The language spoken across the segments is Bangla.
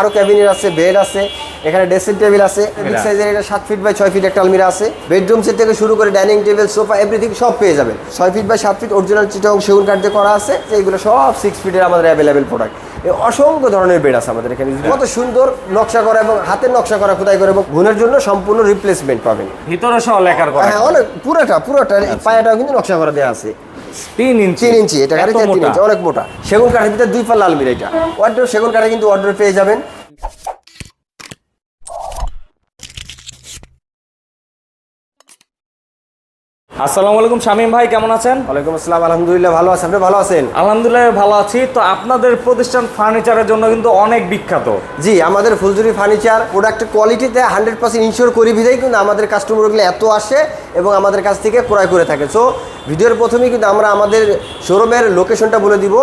আরও ক্যাবিনেট আছে বেড আছে এখানে ড্রেসিং টেবিল আছে বিগ সাইজের এটা সাত ফিট বাই ছয় ফিট একটা আলমিরা আছে। বেডরুম সেট থেকে শুরু করে ডাইনিং টেবিল সোফা এভরিথিং সব পেয়ে যাবেন। ছয় ফিট বাই সাত ফিট অরিজিনাল চিটং সেগুন কাঠ দিয়ে করা আছে এইগুলো সব সিক্স ফিটের আমাদের অ্যাভেলেবেল প্রোডাক্ট অসংখ্য ধরনের বেড আছে আমাদের এখানে। কত সুন্দর নকশা করা এবং হাতের নকশা করা খোদাই করে এবং গুণের জন্য সম্পূর্ণ রিপ্লেসমেন্ট পাবেন। ভিতরে সহ লেখার করা। হ্যাঁ অনেক পুরোটা পুরোটা পায়াটাও কিন্তু নকশা করা দেওয়া আছে। তিন ইঞ্চি। তিন ইঞ্চি এটা গাড়ি তিন ইঞ্চি অনেক মোটা। সেগুন কাঠের ভিতরে দুই পাল্লা আলমিরা এটা। অর্ডার সেগুন কাঠে কিন্তু অর্ডার পেয়ে যাবেন। আসসালামু আলাইকুম শামীম ভাই কেমন আছেন? ওয়ালাইকুম আসসালাম আলহামদুলিল্লাহ ভালো আছেন আপনি ভালো আছেন? আলহামদুলিল্লাহ ভালো আছি। তো আপনাদের প্রতিষ্ঠান ফার্নিচারের জন্য কিন্তু অনেক বিখ্যাত। জি আমাদের ফুলজুরি ফার্নিচার প্রোডাক্টের কোয়ালিটিতে হান্ড্রেড পার্সেন্ট ইনশিওর করি বিধাই কিন্তু আমাদের কাস্টমারগুলো এত আসে এবং আমাদের কাছ থেকে ক্রয় করে থাকে। সো ভিডিওর প্রথমেই কিন্তু আমরা আমাদের শোরুমের লোকেশনটা বলে দিব।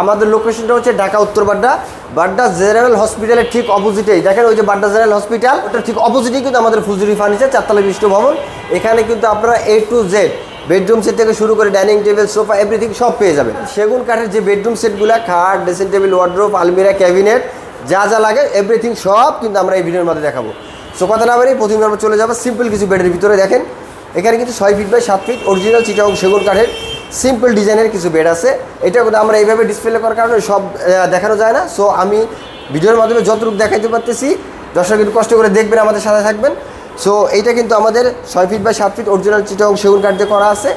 আমাদের লোকেশনটা হচ্ছে ঢাকা উত্তর বাড্ডা। বাড্ডা জেনারেল হসপিটালের ঠিক অপোজিটেই দেখেন ওই যে বাড্ডা জেনারেল হসপিটাল, ওটার ঠিক অপোজিটেই কিন্তু আমাদের ফুলজুরি ফার্নিচার চারতলা বিশিষ্ট ভবন। এখানে কিন্তু আপনারা A to Z bedroom set থেকে শুরু করে ডাইনিং টেবিল সোফা এভরিথিং সব পেয়ে যাবেন। সেগুন কাঠের যে বেডরুম সেটগুলো খাট ড্রেসিং টেবিল ওয়ার্ড্রোপ আলমিরা ক্যাবিনেট যা যা লাগে এভরিথিং সব কিন্তু আমরা এই ভিডিওর মধ্যে দেখাবো। সো না বাড়ি প্রথমে আমরা চলে যাব সিম্পল কিছু বেডের ভিতরে দেখেন। এখানে কিন্তু ছয় ফিট বাই সাত ফিট অরিজিনাল চিটাং সেগুন কাঠের সিম্পল ডিজাইনের কিছু বেড আছে। এটা কিন্তু আমরা এইভাবে ডিসপ্লে করার কারণে সব দেখানো যায় না। সো আমি ভিডিওর মাধ্যমে যতটুকু দেখাইতে পারতেছি, দর্শক একটু কষ্ট করে দেখবেন, আমাদের সাথে থাকবেন। সো এইটা কিন্তু আমাদের ছয় ফিট বাই সাত ফিট অরিজিনাল চিটাং সেগুন কাঠ দিয়ে করা আছে।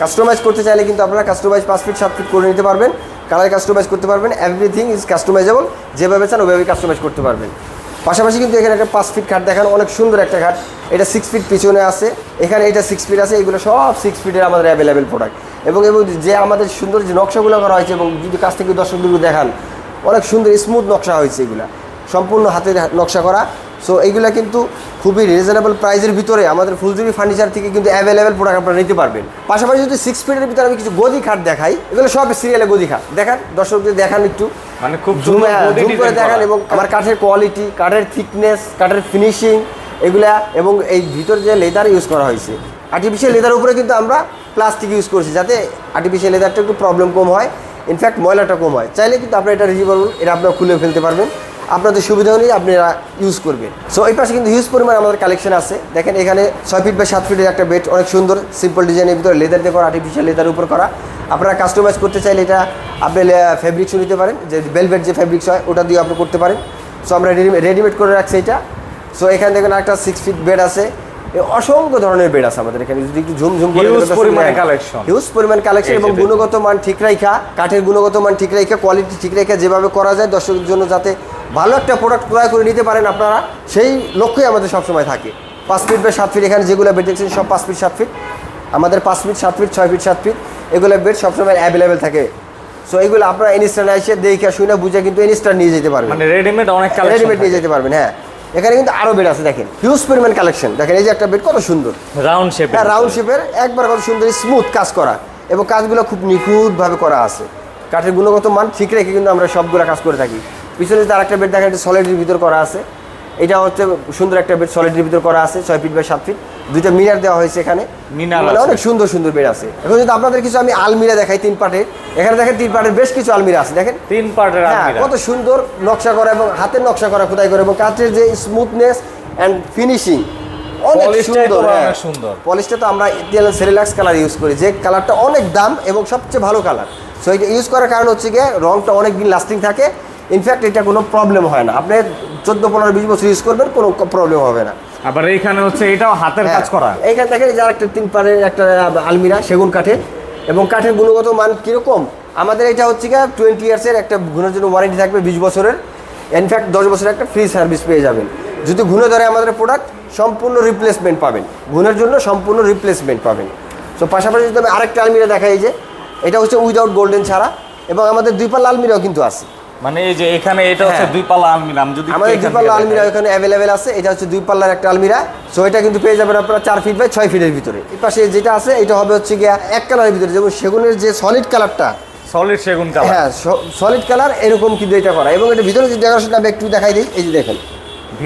কাস্টমাইজ করতে চাইলে কিন্তু আপনারা কাস্টমাইজ পাঁচ ফিট সাত ফিট করে নিতে পারবেন। কালার কাস্টমাইজ করতে পারবেন। এভরিথিং ইজ কাস্টমাইজেবল যেভাবে চান ওইভাবে কাস্টমাইজ করতে পারবেন। পাশাপাশি কিন্তু এখানে একটা পাঁচ ফিট খাট দেখানো অনেক সুন্দর একটা খাট। এটা সিক্স ফিট পিছনে আছে এখানে এটা সিক্স ফিট আছে এগুলো সব সিক্স ফিটের আমাদের অ্যাভেলেবেল প্রোডাক্ট এবং এবং যে আমাদের সুন্দর যে নকশাগুলো করা হয়েছে এবং যদি কাছ থেকে দর্শকদের দেখান অনেক সুন্দর স্মুথ নকশা হয়েছে এগুলা। সম্পূর্ণ হাতের নকশা করা। সো এইগুলা কিন্তু খুবই রিজনেবল প্রাইসের ভিতরে আমাদের ফুলজুরি ফার্নিচার থেকে কিন্তু অ্যাভেলেবেল প্রোডাক্ট আপনারা নিতে পারবেন। পাশাপাশি যদি সিক্স ফিটের ভিতরে আমি কিছু গদি খাট দেখাই এগুলো সব সিরিয়ালে গদি খাট। দেখান দর্শকদের দেখান একটু। মানে খুব জুম করে দেখান এবং আমার কাঠের কোয়ালিটি কাঠের থিকনেস কাঠের ফিনিশিং এগুলা এবং এই ভিতর যে লেদার ইউজ করা হয়েছে আর্টিফিশিয়াল লেদার উপরে কিন্তু আমরা প্লাস্টিক ইউজ করছি যাতে আর্টিফিশিয়াল লেদারটা একটু প্রবলেম কম হয় ইনফ্যাক্ট ময়লাটা কম হয়। চাইলে কিন্তু আপনারা এটা রিজিবল এটা আপনারা খুলে ফেলতে পারবেন। আপনাদের সুবিধা অনুযায়ী আপনারা ইউজ করবেন। সো এই পাশে কিন্তু হিউজ পরিমাণ আমাদের কালেকশন আছে। দেখেন এখানে ছয় ফিট বা সাত ফিটের একটা বেড অনেক সুন্দর সিম্পল ডিজাইনের ভিতরে লেদার দিয়ে করা আর্টিফিশিয়াল লেদার উপর করা। আপনারা কাস্টমাইজ করতে চাইলে এটা আপনি ফেব্রিক্সও নিতে পারেন। যে বেলভেট যে ফেব্রিক্স হয়, ওটা দিয়ে আপনি করতে পারেন। সো আমরা রেডিমেড করে রাখছি এটা। সো এখানে দেখেন একটা সিক্স ফিট বেড আছে। অসংখ্য ধরনের বেড আছে আমাদের এখানে। যদি একটু ঝুম ঝুম করে। হিউজ পরিমাণ কালেকশন এবং গুণগত মান ঠিক রাখা কাঠের গুণগত মান ঠিক রাখা কোয়ালিটি ঠিক রাখা যেভাবে করা যায় দর্শকের জন্য যাতে ভালো একটা প্রোডাক্ট ক্রয় করে নিতে পারেন আপনারা সেই লক্ষ্যই আমাদের সবসময় থাকে। পাঁচ ফিট বা সাত ফিট এখানে যেগুলো বেড দেখছেন সব পাঁচ ফিট সাত ফিট আমাদের পাঁচ ফিট সাত ফিট ছয় ফিট সাত ফিট এগুলো বেড সবসময় অ্যাভেলেবেল থাকে। সো এগুলো আপনারা ইনস্ট্যান্ট এসে দেখে শুনে বুঝে কিন্তু ইনস্ট্যান্ট নিয়ে যেতে পারবেন। মানে রেডিমেড অনেক রেডিমেড নিয়ে যেতে পারবেন হ্যাঁ। এখানে কিন্তু আরও বেড আছে দেখেন। হিউজ পরিমাণ কালেকশন দেখেন এই যে একটা বেড কত সুন্দর। রাউন্ড শেপ হ্যাঁ রাউন্ড শেপের একবার কত সুন্দর স্মুথ কাজ করা। এবং কাজগুলো খুব নিখুঁতভাবে করা আছে। কাঠের গুণগত মান ঠিক রেখে কিন্তু আমরা সবগুলো কাজ করে থাকি। পিছনে তার একটা বেড দেখেন একটা সলিডের ভিতর করা আছে। এটা হচ্ছে সুন্দর একটা বেড সলিডের ভিতর করা আছে ছয় ফিট বাই সাত ফিট দুইটা মিনার দেওয়া হয়েছে এখানে। মিনার মানে অনেক সুন্দর সুন্দর বেড আছে। এখন যদি আপনাদের কিছু আমি আলমিরা দেখাই তিন পাটের এখানে দেখেন তিন পাটের বেশ কিছু আলমিরা আছে দেখেন। তিন পার্টের হ্যাঁ কত সুন্দর নকশা করা এবং হাতের নকশা করা খোদাই করে এবং কাঠের যে স্মুথনেস অ্যান্ড ফিনিশিং অনেক সুন্দর হ্যাঁ। সুন্দর। পলিশটা তো আমরা সেরিলাক্স কালার ইউজ করি যে কালারটা অনেক দাম এবং সবচেয়ে ভালো কালার সো এটা ইউজ করার কারণ হচ্ছে গিয়ে রংটা অনেক দিন লাস্টিং থাকে ইনফ্যাক্ট এটা কোনো প্রবলেম হয় না। আপনি চোদ্দ পনেরো বিশ বছর ইউজ করবেন কোনো প্রবলেম হবে না। আবার এইখানে হচ্ছে এটাও হাতের কাজ করা। হ্যাঁ। এইখানে দেখেন যার একটা তিন পারের একটা আলমিরা সেগুন কাঠের। এবং কাঠের গুণগত মান কীরকম? আমাদের এটা হচ্ছে গিয়ে টোয়েন্টি ইয়ার্সের একটা ঘুণের জন্য ওয়ারেন্টি থাকবে বিশ বছরের। ইনফ্যাক্ট দশ বছরের একটা ফ্রি সার্ভিস পেয়ে যাবেন। যদি ঘুণে ধরে আমাদের প্রোডাক্ট সম্পূর্ণ রিপ্লেসমেন্ট পাবেন। ঘুণের জন্য সম্পূর্ণ রিপ্লেসমেন্ট পাবেন। তো পাশাপাশি যদি আমি আরেকটা আলমিরা দেখাই যে এটা হচ্ছে উইদাউট গোল্ডেন ছাড়া। এবং আমাদের দুই পাল্লা আলমিরাও কিন্তু আছে। মানে এই যে এখানে এটা হচ্ছে হ্যাঁ। দুই পাল্লা আলমিরা যদি আমাদের দুই পাল্লা আলমিরা এখানে অ্যাভেলেবেল আছে এটা হচ্ছে দুই পাল্লার একটা আলমিরা। সো এটা কিন্তু পেয়ে যাবেন আপনারা চার ফিট বাই ছয় ফিটের ভিতরে। এই পাশে যেটা আছে এটা হবে হচ্ছে গিয়া এক কালারের ভিতরে। যেমন সেগুনের যে সলিড কালারটা সলিড সেগুন কালার হ্যাঁ সলিড কালার এরকম কিন্তু এটা করা। এবং এটা ভিতরে যে ডেকোরেশনটা আমি একটু দেখাই দিই এই যে দেখেন।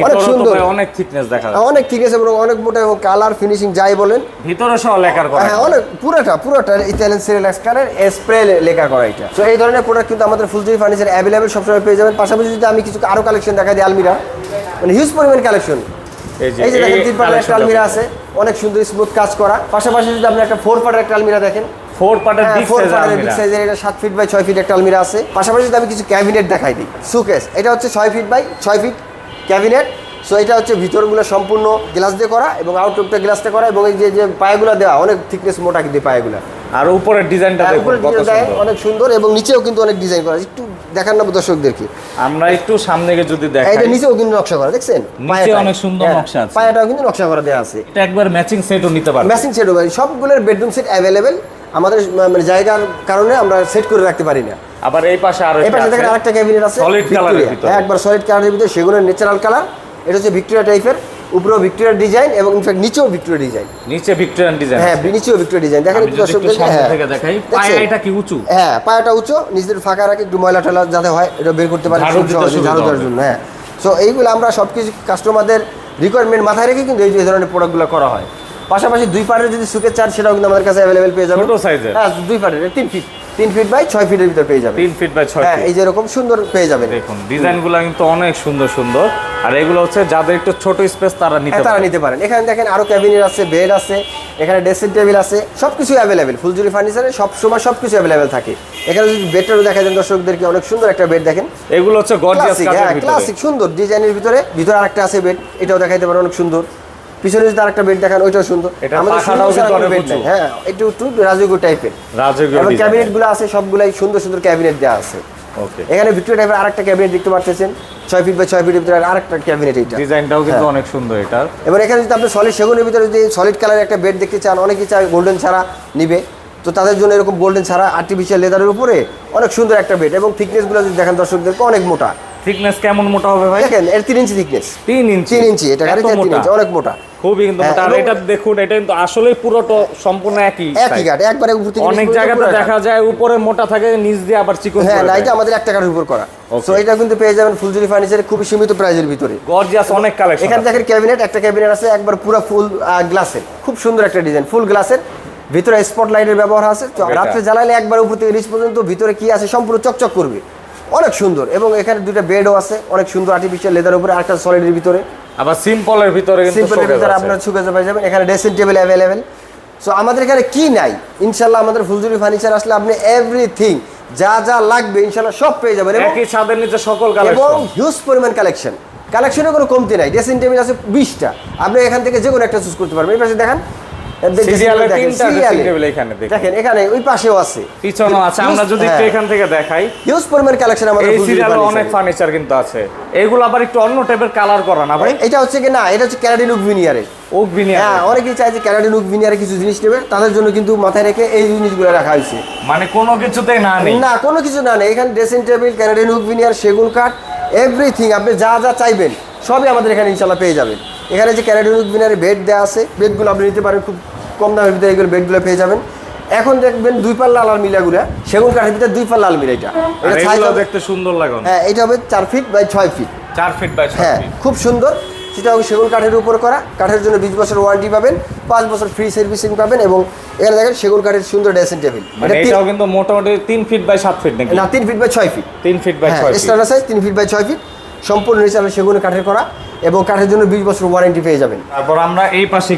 অনেক সুন্দর। অনেক থিকনেস দেখা যাচ্ছে। অনেক ঠিক আছে এবং অনেক মোটা এবং কালার ফিনিশিং যাই বলেন। ভিতরে সহ লেখার করা। হ্যাঁ অনেক পুরোটা পুরোটা ইতালিয়ান সিরিয়াল কারের স্প্রে লেখা করা এটা। তো এই ধরনের প্রোডাক্ট কিন্তু আমাদের ফুলজুরি ফার্নিচার অ্যাভেলেবেল সবসময় পেয়ে যাবেন। পাশাপাশি যদি আমি কিছু আরও কালেকশন দেখা দিই আলমিরা। মানে হিউজ পরিমাণ কালেকশন এই যে দেখেন তিন পাটের একটা আলমিরা আছে। অনেক সুন্দর স্মুথ কাজ করা। পাশাপাশি যদি আপনি একটা ফোর পাটের একটা আলমিরা দেখেন। ফোর পার্টের বিগ ফোর বিগ সাইজের এটা সাত ফিট বাই ছয় ফিট একটা আলমিরা আছে। পাশাপাশি যদি আমি কিছু ক্যাবিনেট দেখাই দিই। সুকেস এটা হচ্ছে ছয় ফিট বাই ছয় ফিট ক্যাবিনেট। সো এটা হচ্ছে ভিতরগুলো সম্পূর্ণ গ্লাস দিয়ে করা এবং আউটলুকটা গ্লাসটা করা এবং এই যে যে পায়েগুলো দেওয়া অনেক থিকনেস মোটা কিন্তু পায়েগুলো। আর উপরের ডিজাইনটা দেখুন দেয়, অনেক সুন্দর এবং নিচেও কিন্তু অনেক ডিজাইন করা একটু দেখান না দর্শকদেরকে। আমরা একটু সামনে গিয়ে যদি এটা নিচেও কিন্তু নকশা করা দেখছেন? নিচে অনেক সুন্দর হ্যাঁ, নকশা আছে। পায়াটাও কিন্তু নকশা করা দেওয়া আছে। এটা একবার ম্যাচিং সেটও নিতে পারবে। ম্যাচিং সেট হবে সবগুলোর বেডরুম সেট অ্যাভেলেবেল আমাদের মানে জায়গার কারণে আমরা সেট করে রাখতে পারি না। আবার এই পাশে আরও এই পাশে দেখেন আরেকটা ক্যাবিনেট আছে। এর Victoria। ভিতরে। হ্যাঁ, একবার সলিড কালারের ভিতরে সেগুলোর ন্যাচারাল কালার এটা হচ্ছে ভিক্টোরিয়া টাইপের উপরেও ভিক্টোরিয়ার ডিজাইন এবং ইনফ্যাক্ট নিচেও ভিক্টোরিয়া ডিজাইন নিচে ভিক্টোরিয়ান ডিজাইন হ্যাঁ নিচেও ভিক্টোরিয়া ডিজাইন দেখেন আমি একটু দর্শকদের হ্যাঁ। থেকে দেখাই পায়া এটা কি উঁচু? হ্যাঁ পায়াটা উঁচু। নিজেদের ফাঁকা রাখে একটু ময়লা টয়লা যাতে হয় এটা বের করতে পারে ঝাড়ু সহজে, ঝাড়ু দেওয়ার জন্য হ্যাঁ। সো এইগুলো আমরা সব কিছু কাস্টমারদের রিকোয়ারমেন্ট মাথায় রেখে কিন্তু এই ধরনের প্রোডাক্টগুলো করা হয়। পাশাপাশি দুই পাটের যদি সুকের চার সেটাও কিন্তু আমাদের কাছে অ্যাভেলেবেল পেয়ে যাবেন। হ্যাঁ দুই পাটের তিন ফিট তিন ফিট বাই ছয় ফিটের ভিতর পেয়ে যাবেন। তিন ফিট বাই ছয় হ্যাঁ এই যে এরকম সুন্দর পেয়ে যাবেন। দেখুন ডিজাইনগুলো কিন্তু অনেক সুন্দর সুন্দর। আর এগুলো হচ্ছে যাদের একটু ছোট স্পেস তারা নিতে হ্যাঁ তারা নিতে পারেন। এখানে দেখেন আরও ক্যাবিনেট আছে বেড আছে এখানে ড্রেসিং টেবিল আছে সব কিছু অ্যাভেলেবেল ফুলজুরি ফার্নিচারে সব সময় সব কিছু অ্যাভেলেবেল থাকে। এখানে যদি বেডটারও দেখা যায় দর্শকদেরকে অনেক সুন্দর একটা বেড দেখেন। এগুলো হচ্ছে গর্জিয়াস হ্যাঁ ভিতরে। ক্লাসিক সুন্দর। ডিজাইনের ভিতরে ভিতরে আরেকটা আছে বেড এটাও দেখাইতে পারে অনেক সুন্দর। পিছনে যদি আরেকটা বেড দেখান ওইটাও সুন্দর। হ্যাঁ একটু একটু রাজকীয় টাইপের রাজকীয় ডিজাইন ক্যাবিনেটগুলো আছে সবগুলাই সুন্দর সুন্দর ক্যাবিনেট দেওয়া আছে। ওকে। এখানে ভিক্টোরিয়া টাইপের আরেকটা ক্যাবিনেট দেখতে পাচ্ছেন ছয় ফিট বাই ছয় ফিটের ভিতরে আরেকটা ক্যাবিনেট এইটা। ডিজাইনটাও কিন্তু হ্যাঁ। অনেক সুন্দর এটার। এবার এখানে যদি আপনি সলিড সেগুনের ভিতরে যদি সলিড কালার একটা বেড দেখতে চান অনেকেই চায় গোল্ডেন ছাড়া নিবে। তো তাদের জন্য এরকম গোল্ডেন ছাড়া আর্টিফিশিয়াল লেদারের উপরে অনেক সুন্দর একটা বেড এবং থিকনেসগুলো যদি দেখেন দর্শকদেরকে অনেক মোটা। থিকনেস কেমন মোটা হবে ভাই? দেখেন এর তিন ইঞ্চি থিকনেস তিন ইঞ্চি। তিন ইঞ্চি এটা তিন মোটা? ইঞ্চি অনেক মোটা। খুবই কিন্তু হ্যাঁ, মোটা। আর এটা দেখুন এটা কিন্তু আসলে পুরোটা সম্পূর্ণ একই একই গাড়ি একবারে উপর থেকে অনেক জায়গাতে দেখা যায় উপরে মোটা থাকে নিচ দিয়ে আবার চিকন হ্যাঁ না এটা আমাদের এক টাকার উপর করা। সো এটা কিন্তু পেয়ে যাবেন ফুলজুরি ফার্নিচারে খুবই সীমিত প্রাইজের ভিতরে। গর্জিয়াস অনেক কালেকশন এখানে দেখেন ক্যাবিনেট একটা ক্যাবিনেট আছে একবার পুরো ফুল গ্লাসের খুব সুন্দর একটা ডিজাইন ফুল গ্লাসের ভিতরে স্পট লাইটের ব্যবহার আছে। রাত্রে জ্বালালে একবার উপর থেকে নিচ পর্যন্ত ভিতরে কি আছে সম্পূর্ণ চকচক করবে। অনেক সুন্দর এবং এখানে দুটো বেডও আছে অনেক সুন্দর আর্টিফিশিয়াল লেদার উপরে আরেকটা সলিডের ভিতরে। আবার সিম্পলের ভিতরে কিন্তু সিম্পলের ভিতরে। আপনার সুকেজে পেয়ে যাবেন। এখানে ড্রেসিং টেবিল অ্যাভেলেবেল সো আমাদের এখানে কি নাই? ইনশাল্লাহ আমাদের ফুলজুরি ফার্নিচার আসলে আপনি এভরিথিং যা যা লাগবে ইনশাল্লাহ সব পেয়ে যাবেন একই ছাদের নিচে সকল কালেকশন এবং হিউজ পরিমাণ কালেকশন কালেকশনের কোনো কমতি নাই। ড্রেসিং টেবিল আছে বিশটা। আপনি এখান থেকে যে কোনো একটা চুজ করতে পারবেন। এই পাশে দেখেন সিরিয়ালে তিনটা ড্রেসিং টেবিল এখানে দেখেন। এখানে ওই পাশেও আছে। পিছনেও আছে। আমরা যদি একটু এখান থেকে দেখাই হিউজ পরিমাণ কালেকশন আমাদের এই সিরিয়ালে অনেক ফার্নিচার কিন্তু আছে। এগুলো আবার একটু অন্য টাইপের কালার করা না ভাই? এটা হচ্ছে কি না এটা হচ্ছে ক্যানাডিন উক ভিনিয়ারের হ্যাঁ অনেকেই চায় যে ক্যানাডিন উক কিছু জিনিস নেবে তাদের জন্য কিন্তু মাথায় রেখে এই জিনিসগুলো রাখা হয়েছে। মানে কোনো কিছুতেই না নেই? না কোনো কিছু না নেই। এখানে dressing table Canadian oak veneer সেগুন কাঠ এভরিথিং আপনি যা যা চাইবেন সবই আমাদের এখানে ইনশাল্লাহ পেয়ে যাবেন। এখানে যে ক্যানাডিয়ান হুক ভিনিয়ারের বেড দেওয়া আছে বেডগুলো আপনি নিতে পারেন খুব কম দামের ভিতরে এগুলো বেডগুলো পেয়ে যাবেন। এখন দেখবেন দুই পাল্লা আলমিরাগুলো সেগুন কাঠের ভিতরে দুই পাল্লা আলমিরা এটা। এটা দেখতে সুন্দর লাগে হ্যাঁ এটা হবে চার ফিট বাই ছয় ফিট চার ফিট বাই হ্যাঁ খুব সুন্দর। সেটা সেগুন কাঠের উপর করা। কাঠের জন্য বিশ বছর ওয়ারেন্টি পাবেন পাঁচ বছর ফ্রি সার্ভিসিং পাবেন এবং এখানে দেখেন সেগুন কাঠের সুন্দর ড্রেসিং টেবিল মানে এটাও কিন্তু মোটামুটি তিন ফিট বাই সাত ফিট না তিন ফিট বাই ছয় ফিট তিন ফিট বাই হ্যাঁ ছয় স্ট্যান্ডার্ড সাইজ তিন ফিট বাই ছয় ফিট সম্পূর্ণ নিচে সেগুন কাঠের করা এবং কাঠের জন্য বিশ বছর ওয়ারেন্টি পেয়ে যাবেন। তারপর আমরা এই পাশে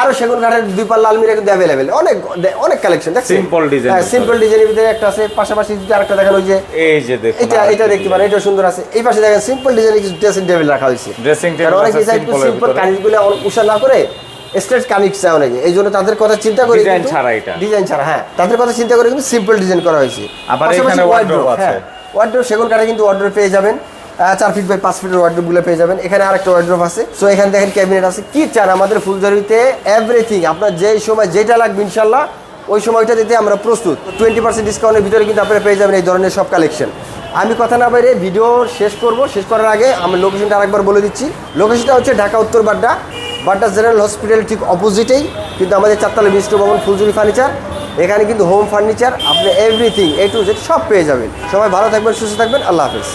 আরও সেগুন কাঠের দুই পাল্লা আলমিরা কিন্তু অ্যাভেলেবেল অনেক অনেক কালেকশন Simple design হ্যাঁ সিম্পল ডিজাইনের ভিতরে একটা আছে পাশাপাশি যদি আরেকটা দেখেন ওই যে এই যে দেখুন এটা এটা দেখতে পারেন এটা সুন্দর আছে। এই পাশে দেখেন সিম্পল ডিজাইনের কিছু ড্রেসিং টেবিল রাখা হয়েছে। ড্রেসিং টেবিল অনেকে চায় সিম্পল ভিতরে। কানিকগুলো উষা না করে স্ট্রেট কানিক চায় অনেকে। এই জন্য তাদের কথা চিন্তা করে Design ছাড়া এটা। ডিজাইন ছাড়া হ্যাঁ তাদের কথা চিন্তা করে কিন্তু সিম্পল ডিজাইন করা হয়েছে। আবার এখানে wardrobe wardrobe, আছে। হ্যাঁ ওয়ার্ড্রোব সেগুন কাঠে কিন্তু ওয়ার্ড্রোব পেয়ে যাবেন। চার ফিট বাই পাঁচ ফিটের ওয়ার্ড্রোবগুলো পেয়ে যাবেন। এখানে আরেকটা ওয়ার্ড্রোব আছে। সো এখানে দেখেন ক্যাবিনেট আছে। কি চান আমাদের ফুলঝুরিতে? এভরিথিং আপনার যেই সময় যেটা লাগবে, ইনশাল্লাহ, ওই সময়টা দিতে আমরা প্রস্তুত। টোয়েন্টি পার্সেন্ট ডিসকাউন্টের ভিতরে কিন্তু আপনারা পেয়ে যাবেন এই ধরনের সব কালেকশন আমি কথা না বাইরে ভিডিও শেষ করব। শেষ করার আগে আমি লোকেশনটা আরেকবার বলে দিচ্ছি। লোকেশনটা হচ্ছে ঢাকা, উত্তর বাড্ডা। বাড্ডা জেনারেল হসপিটাল ঠিক অপোজিটেই কিন্তু আমাদের চারতলা বিশিষ্ট ভবন ফুলজুরি ফার্নিচার এখানে কিন্তু হোম ফার্নিচার আপনি এভরিথিং এ টু জেড সব পেয়ে যাবেন। সবাই ভালো থাকবেন, সুস্থ থাকবেন। আল্লাহ হাফেজ।